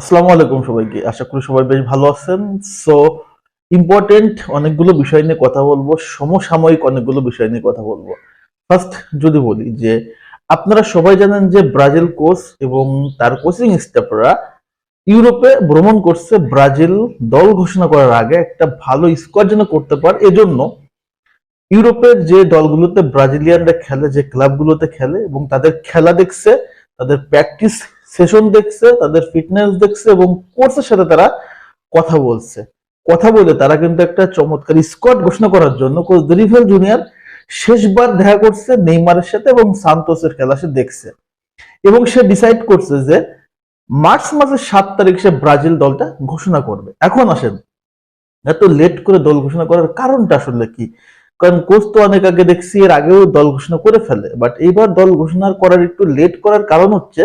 আসসালামু আলাইকুম সবাইকে। আশা করি সবাই বেশ ভালো আছেন। সো ইম্পর্টেন্ট অনেকগুলো বিষয় নিয়ে কথা বলব, সমসাময়িক অনেকগুলো বিষয় নিয়ে কথা বলব। ফার্স্ট যদি বলি যে, আপনারা সবাই জানেন যে ব্রাজিল কোচ এবং তার কোচিং স্টাফরা ইউরোপে ভ্রমণ করছে ব্রাজিল দল ঘোষণা করার আগে একটা ভালো স্কোয়াড যেন করতে পারে। এজন্য ইউরোপের যে দলগুলোতে ব্রাজিলিয়ানরা খেলে, যে ক্লাবগুলোতে খেলে এবং তাদের খেলা দেখছে, তাদের প্র্যাকটিস সেশন দেখছে, তাদের ফিটনেস দেখছে এবং কোর্সের সাথে তারা কথা বলছে। কথা বলে তারা কিন্তু একটা চমৎকার স্কোয়াড ঘোষণা করার জন্য কোচ দরিফেল জুনিয়র শেষবার দেখা করছে নেইমারের সাথে এবং সান্তোসের খেলা সে দেখছে। এবং সে ডিসাইড করছে যে মার্চ মাসের সাত তারিখ সে ব্রাজিল দলটা ঘোষণা করবে। এখন আসেন, এত লেট করে দল ঘোষণা করার কারণটা আসলে কি? কারণ কোচ তো অনেক আগে দেখছি, এর আগেও দল ঘোষণা করে ফেলে। বাট এইবার দল ঘোষণা করার একটু লেট করার কারণ হচ্ছে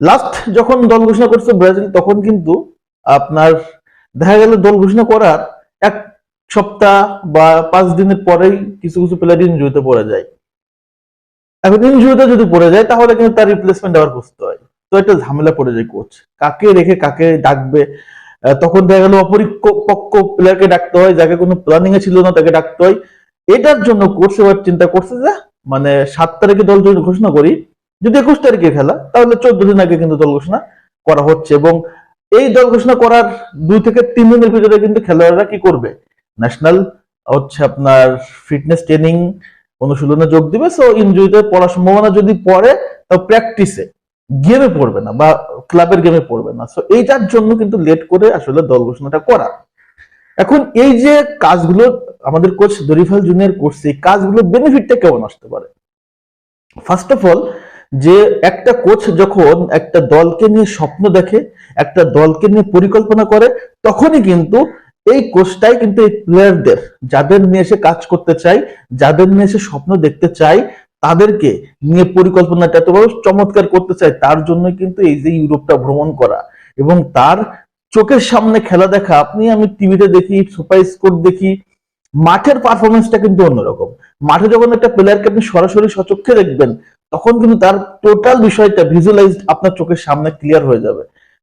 লাস্ট যখন দল ঘোষণা করছে ব্রাজিল তখন কিন্তু আপনার দেখা গেল দল ঘোষণা করার এক সপ্তাহ বা পাঁচ দিনের পরেই কিছু কিছু প্লেয়ার ইনজুরিতে পড়ে যায়। এখন ইনজুরিতে যদি পড়ে যায়, তাহলে কিন্তু তার রিপ্লেসমেন্ট আবার খুঁজতে হয়। তো একটা ঝামেলা পড়ে যায় কোচ কাকে রেখে কাকে ডাকবে? তখন দেখা গেল অপরিপক্ক প্লেয়ারকে ডাকতে হয়, যাকে কোনো প্ল্যানিং এ ছিল না, তাকে ডাকতে হয়। এটার জন্য কোচ এবার চিন্তা করছে যে মানে সাত তারিখে দল যদি ঘোষণা করি যদি একুশ তারিখে খেলা তাহলে চোদ্দ দিন আগে কিন্তু দল ঘোষণা করা হচ্ছে এবং এই দল ঘোষণা করার দুই থেকে তিন দিনের ভিতরে কিন্তু খেলোয়াড়রা কি করবে? ন্যাশনাল হচ্ছে আপনার ফিটনেস ট্রেনিং অনুশীলনে যোগ দিবে সো ইনজুরিতে পড়ার সম্ভাবনা যদি পড়ে তাও প্র্যাকটিসে গেমে পড়বে না বা ক্লাবের গেমে পড়বে না। সো এইটার জন্য কিন্তু লেট করে আসলে দল ঘোষণাটা করা। এখন এই যে কাজগুলো আমাদের কোচ দরিফাল জুনিয়র করছে, এই কাজগুলো বেনিফিটটা কেমন আসতে পারে? ফার্স্ট অফ অল যে একটা কোচ যখন একটা দলকে নিয়ে স্বপ্ন দেখে, একটা দলকে নিয়ে পরিকল্পনা করে, তখনই কিন্তু এই কোচটাই কিন্তু এই প্লেয়ারদের যাদের নিয়ে এসে কাজ করতে চাই যাদের নিয়ে এসে স্বপ্ন দেখতে চাই তাদেরকে নিয়ে পরিকল্পনাটা এত বড় চমৎকার করতে চাই তার জন্য কিন্তু এই যে ইউরোপটা ভ্রমণ করা। এবং তার চোখের সামনে খেলা দেখা, আপনি আমি টিভিতে দেখি, সুপার স্কোর দেখি, মাঠের পারফরমেন্সটা কিন্তু অন্যরকম। মাঠে যখন একটা প্লেয়ারকে আপনি সরাসরি সচক্ষে দেখবেন তখন কিন্তু তার টোটাল বিষয়টা ভিজুয়ালাইজ আপনার চোখের সামনে ক্লিয়ার হয়ে যাবে।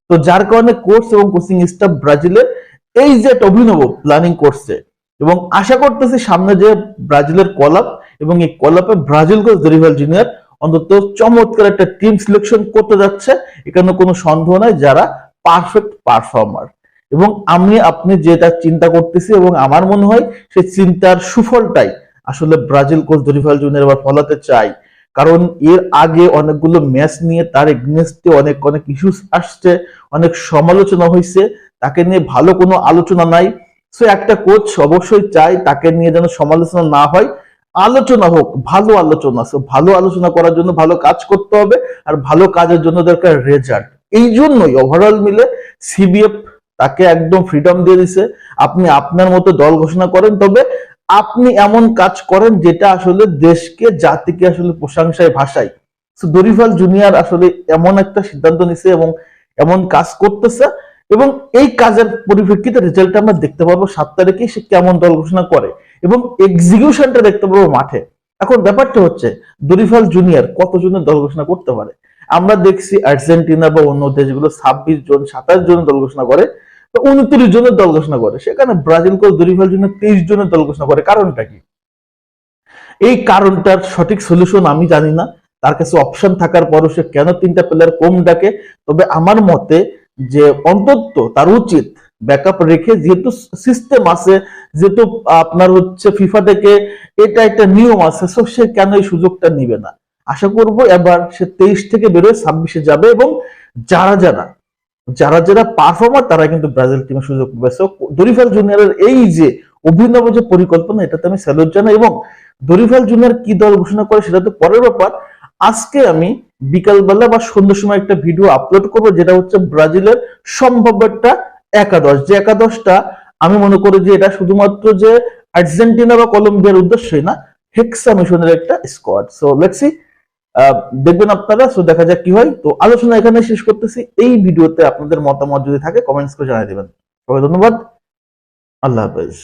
তো যার কারণে কোচ এবং কোচিং স্টাফ ব্রাজিলের এই যে একটা অভিনব প্ল্যানিং করছে এবং আশা করতেছি সামনে যে ব্রাজিলের কলাপ এবং এই কলাপে ব্রাজিল কোচ দরিভাল জুনিয়র অন্তত চমৎকার একটা টিম সিলেকশন করতে যাচ্ছে, এখানে কোনো সন্দেহ নাই যারা পারফেক্ট পারফর্মার এবং আমি, আপনি যেটা চিন্তা করতেছি এবং আমার মনে হয়, সেই চিন্তার সুফলটাই আসলে ব্রাজিল কোচ দরিভাল জুনিয়র এবার ফলাতে চাই কারণ এর আগে অনেকগুলো ম্যাচ নিয়ে তার এগনেস্টে অনেক অনেক ইস্যুস আসছে, অনেক সমালোচনা হয়েছে তাকে নিয়ে ভালো কোনো আলোচনা নাই। সো একটা কোচ অবশ্যই চাই তাকে নিয়ে যেন সমালোচনা না হয়। আলোচনা হোক, ভালো আলোচনা। সো ভালো আলোচনা করার জন্য ভালো কাজ করতে হবে আর ভালো কাজের জন্য দরকার রেজাল্ট এই জন্যই ওভারঅল মিলে সিবিএফ তাকে একদম ফ্রিডম দিয়ে দিছে। আপনি আপনার মতো দল ঘোষণা করেন, তবে আপনি এমন কাজ করেন যেটা আসলে দেশকে, জাতিকে আসলে প্রশংসায় ভাষায় দরিফাল জুনিয়র আসলে এমন একটা সিদ্ধান্ত নিছে এবং এমন কাজ করতেছে এবং এই কাজের পরিপ্রেক্ষিতে রেজাল্ট আমরা দেখতে পারব সাত তারিখে সে কেমন দল ঘোষণা করে এবং এক্সিকিউশনটা দেখতে পারব মাঠে। এখন ব্যাপারটা হচ্ছে, দরিফাল জুনিয়র কতজনের দল ঘোষণা করতে পারে? আমরা দেখছি আর্জেন্টিনা বা অন্য দেশগুলো ছাব্বিশ জন, সাতাশ জন দল ঘোষণা করে। উনত্রিশ জনের দল ঘোষণা করে। সেখানে ব্রাজিল কোচ দরিফাল জন্য তেইশ জনের দল ঘোষণা করে। কারণটা কি? এই কারণটার সঠিক সলিউশন আমি জানি না। তার কাছে অপশন থাকার পরও সে কেন তিনটা প্লেয়ার কম ডাকে? তবে আমার মতে যে অন্তত তার উচিত ব্যাকআপ রেখে যেহেতু সিস্টেম আছে, যেহেতু আপনার হচ্ছে ফিফা থেকে এটা একটা নিয়ম আছে সো সে কেন এই সুযোগটা নিবে না? আশা করব এবার সে তেইশ থেকে বেরোয় ছাব্বিশে যাবে এবং যারা যারা যারা যারা পারফর্মার তারা কিন্তু ব্রাজিল টিমের সুযোগ সো দরিফাল জুনিয়রের এই যে অভিনব যে পরিকল্পনা, এটাতে আমি স্যালুট জানাই এবং দরিফাল জুনিয়র কি দল ঘোষণা করে সেটা তো পরের ব্যাপার। আজকে আমি বিকালবেলা বা সন্ধ্যার সময় একটা ভিডিও আপলোড করব, যেটা হচ্ছে ব্রাজিলের সম্ভাব্য একটা একাদশ। যে একাদশটা আমি মনে করি যে এটা শুধুমাত্র যে আর্জেন্টিনা বা কলম্বিয়ার উদ্দেশ্যই না হেক্সা মিশনের একটা স্কোয়াড সো লেটস দেখবেন আপনারা তো দেখা যাক কি হয়। তো আলোচনা এখানে শেষ করতেছি। এই ভিডিওতে আপনাদের মতামত যদি থাকে কমেন্টস করে জানিয়ে দেবেন। সবাই ধন্যবাদ। আল্লাহ হাফেজ।